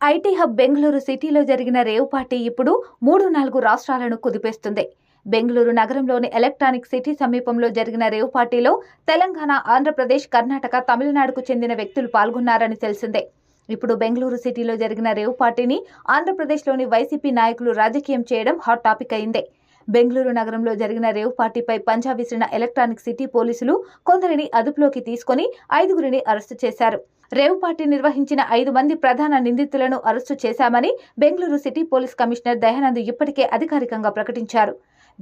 IT hub Bengaluru సిటీలో జరిగిన rave party ఇప్పుడు మూడు నాలుగు రాష్ట్రాలను కుదిపేస్తుంది. బెంగళూరు నగరంలోని ఎలక్ట్రానిక్ సిటీ సమీపంలో జరిగిన రేవ్ పార్టీలో తెలంగాణ ఆంధ్రప్రదేశ్ కర్ణాటక తమిళనాడుకు చెందిన వ్యక్తులు పాల్గొన్నారని తెలిసిందే. ఇప్పుడు బెంగళూరు సిటీలో జరిగిన రేవ్ పార్టీని ఆంధ్రప్రదేశ్లోని వైసీపీ నాయకులు రాజకీయం చేయడం హాట్ టాపిక్ అయిందే. బెంగళూరు నగరంలో జరిగిన రేవ్ పార్టీపై పంజాబ్ విసిరిన ఎలక్ట్రానిక్ సిటీ పోలీసులు కొందరిని అదుపులోకి తీసుకొని ఐదుగురిని అరెస్టు చేశారు. రేవ్ పార్టీ నిర్వహించిన ఐదు మంది ప్రధాన నిందితులను అరెస్టు చేశామని Bengaluru city police commissioner Dayanand ఇప్పటికే అధికారికంగా ప్రకటించారు.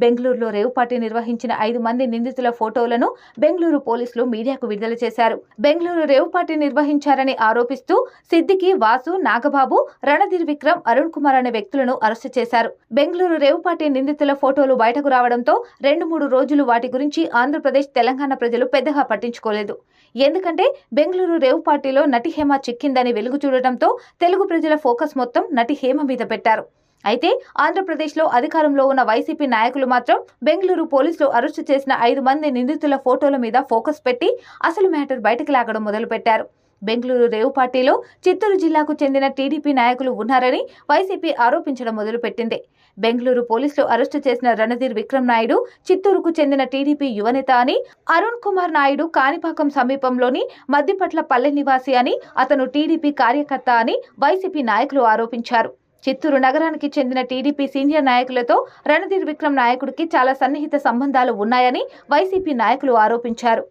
బెంగళూరులో రేవ్ పార్టీ నిర్వహించిన ఐదు మంది నిందితుల ఫోటోలను బెంగళూరు పోలీసులు మీడియాకు విడుదల చేశారు. బెంగళూరు రేవ్ పార్టీ నిర్వహించారని ఆరోపిస్తూ సిద్దికి వాసు నాగబాబు రణధీర్ విక్రమ్ అరుణ్ కుమార్ అనే వ్యక్తులను అరెస్టు చేశారు. బెంగళూరు రేవ్ పార్టీ నిందితుల ఫోటోలు బయటకు రావడంతో రెండు మూడు రోజులు వాటి గురించి ఆంధ్రప్రదేశ్ తెలంగాణ ప్రజలు పెద్దగా పట్టించుకోలేదు. ఎందుకంటే బెంగళూరు రేవ్ పార్టీలో నటి హేమ చిక్కిందని వెలుగు చూడటంతో తెలుగు ప్రజల ఫోకస్ మొత్తం నటి హేమ మీద పెట్టారు. అయితే ఆంధ్రప్రదేశ్లో అధికారంలో ఉన్న వైసీపీ నాయకులు మాత్రం బెంగళూరు పోలీసులు అరెస్టు చేసిన ఐదు మంది నిందితుల ఫోటోల మీద ఫోకస్ పెట్టి అసలు మ్యాటర్ బయటకు లాగడం మొదలుపెట్టారు. బెంగళూరు రేవు పార్టీలో చిత్తూరు జిల్లాకు చెందిన టీడీపీ నాయకులు ఉన్నారని వైసీపీ ఆరోపించడం మొదలుపెట్టింది. బెంగళూరు పోలీసులు అరెస్టు చేసిన రణధీర్ విక్రమ్ నాయుడు చిత్తూరుకు చెందిన టీడీపీ యువనేత అని అరుణ్ కుమార్ నాయుడు కాణిపాకం సమీపంలోని మద్దిపట్ల పల్లె నివాసి అని అతను టీడీపీ కార్యకర్త అని వైసీపీ నాయకులు ఆరోపించారు. చిత్తూరు నగరానికి చెందిన టీడీపీ సీనియర్ నాయకులతో రణధీర్ విక్రమ్ నాయకుడికి చాలా సన్నిహిత సంబంధాలు ఉన్నాయని వైసీపీ నాయకులు ఆరోపించారు.